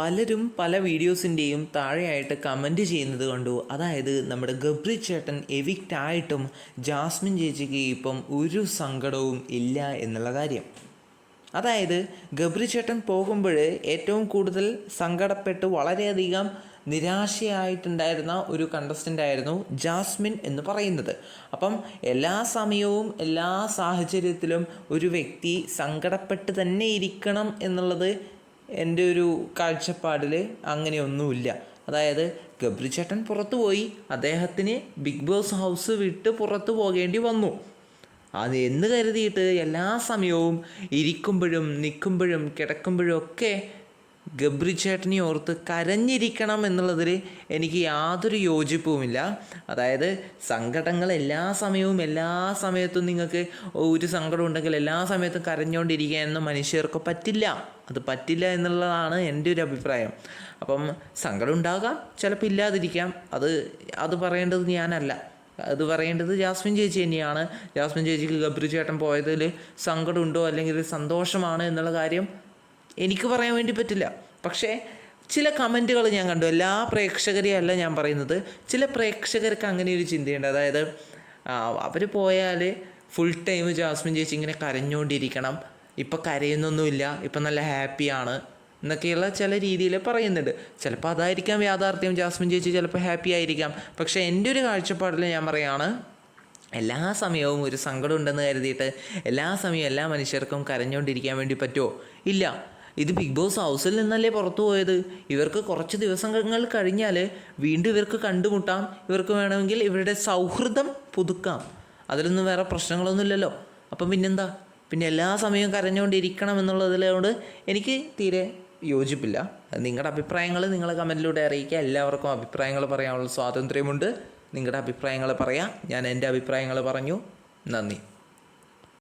പലരും പല വീഡിയോസിന്റെയും താഴെയായിട്ട് കമന്റ് ചെയ്യുന്നത് കണ്ടു. അതായത് നമ്മുടെ ഗബ്രി ചേട്ടൻ എവിക്റ്റ് ആയിട്ടും ജാസ്മിൻ ചേച്ചിക്ക് ഇപ്പം ഒരു സങ്കടവും ഇല്ല എന്നുള്ള കാര്യം. അതായത് ഗബ്രി ചേട്ടൻ പോകുമ്പോൾ ഏറ്റവും കൂടുതൽ സങ്കടപ്പെട്ട് വളരെയധികം നിരാശയായിട്ടുണ്ടായിരുന്ന ഒരു കണ്ടസ്റ്റന്റ് ആയിരുന്നു ജാസ്മിൻ എന്ന് പറയുന്നത്. അപ്പം എല്ലാ സമയവും എല്ലാ സാഹചര്യത്തിലും ഒരു വ്യക്തി സങ്കടപ്പെട്ട് തന്നെ ഇരിക്കണം എന്നുള്ളത് എന്റെ ഒരു കാഴ്ചപ്പാടിൽ അങ്ങനെയൊന്നുമില്ല. അതായത് ഗബ്രി ചേട്ടൻ പുറത്തു പോയി അദ്ദേഹത്തിന് ബിഗ് ബോസ് ഹൗസ് വിട്ട് പുറത്തു പോകേണ്ടി വന്നു. അത് എന്ന് കരുതിയിട്ട് എല്ലാ സമയവും ഇരിക്കുമ്പോഴും നിൽക്കുമ്പോഴും കിടക്കുമ്പോഴും ഒക്കെ ഗബ്രി ചേട്ടനെ ഓർത്ത് കരഞ്ഞിരിക്കണം എന്നുള്ളതിൽ എനിക്ക് യാതൊരു യോജിപ്പുമില്ല. അതായത് സങ്കടങ്ങൾ എല്ലാ സമയവും എല്ലാ സമയത്തും നിങ്ങൾക്ക് ഒരു സങ്കടം ഉണ്ടെങ്കിൽ എല്ലാ സമയത്തും കരഞ്ഞുകൊണ്ടിരിക്കുക എന്ന് മനുഷ്യർക്ക് പറ്റില്ല. അത് പറ്റില്ല എന്നുള്ളതാണ് എന്റെ ഒരു അഭിപ്രായം. അപ്പം സങ്കടം ഉണ്ടാകാം ചിലപ്പോൾ ഇല്ലാതിരിക്കാം. അത് അത് പറയേണ്ടത് ഞാനല്ല. അത് പറയേണ്ടത് ജാസ്മിൻ ചേച്ചി തന്നെയാണ്. ജാസ്മിൻ ചേച്ചിക്ക് ഗബ്രി ചേട്ടൻ പോയതിൽ സങ്കടമുണ്ടോ അല്ലെങ്കിൽ സന്തോഷമാണ് എന്നുള്ള കാര്യം എനിക്ക് പറയാൻ വേണ്ടി പറ്റില്ല. പക്ഷേ ചില കമന്റുകൾ ഞാൻ കണ്ടു. എല്ലാ പ്രേക്ഷകരെയും അല്ല ഞാൻ പറയുന്നത്. ചില പ്രേക്ഷകർക്ക് അങ്ങനെ ഒരു ചിന്തയുണ്ട്. അതായത് അവർ പോയാൽ ഫുൾ ടൈം ജാസ്മിൻ ചേച്ചി ഇങ്ങനെ കരഞ്ഞുകൊണ്ടിരിക്കണം ഇപ്പം കരയുന്നൊന്നുമില്ല. ഇപ്പം നല്ല ഹാപ്പിയാണ്. എന്നൊക്കെയുള്ള ചില രീതിയിൽ പറയുന്നുണ്ട്. ചിലപ്പോൾ അതായിരിക്കാം യാഥാർത്ഥ്യം. ജാസ്മിൻ ചേച്ചി ചിലപ്പോൾ ഹാപ്പി ആയിരിക്കാം. പക്ഷേ എന്റെ ഒരു കാഴ്ചപ്പാടിൽ ഞാൻ പറയുകയാണ് എല്ലാ സമയവും ഒരു സങ്കടം ഉണ്ടെന്ന് കരുതിയിട്ട് എല്ലാ സമയവും എല്ലാ മനുഷ്യർക്കും കരഞ്ഞുകൊണ്ടിരിക്കാൻ വേണ്ടി പറ്റുമോ ഇല്ല. ഇത് ബിഗ് ബോസ് ഹൗസിൽ നിന്നല്ലേ പുറത്തു പോയത്? ഇവർക്ക് കുറച്ച് ദിവസങ്ങൾ കഴിഞ്ഞാൽ വീണ്ടും ഇവർക്ക് കണ്ടുമുട്ടാം. ഇവർക്ക് വേണമെങ്കിൽ ഇവരുടെ സൗഹൃദം പുതുക്കാം. അതിലൊന്നും വേറെ പ്രശ്നങ്ങളൊന്നുമില്ലല്ലോ. അപ്പം പിന്നെന്താ? പിന്നെ എല്ലാ സമയവും കരഞ്ഞുകൊണ്ടിരിക്കണം എന്നുള്ളതിലോട് എനിക്ക് തീരെ യോജിപ്പില്ല. നിങ്ങളുടെ അഭിപ്രായങ്ങൾ നിങ്ങൾ കമന്റിലൂടെ അറിയിക്കുക. എല്ലാവർക്കും അഭിപ്രായങ്ങൾ പറയാനുള്ള സ്വാതന്ത്ര്യമുണ്ട്. നിങ്ങളുടെ അഭിപ്രായങ്ങൾ പറയാം. ഞാൻ എന്റെ അഭിപ്രായങ്ങൾ പറഞ്ഞു. നന്ദി.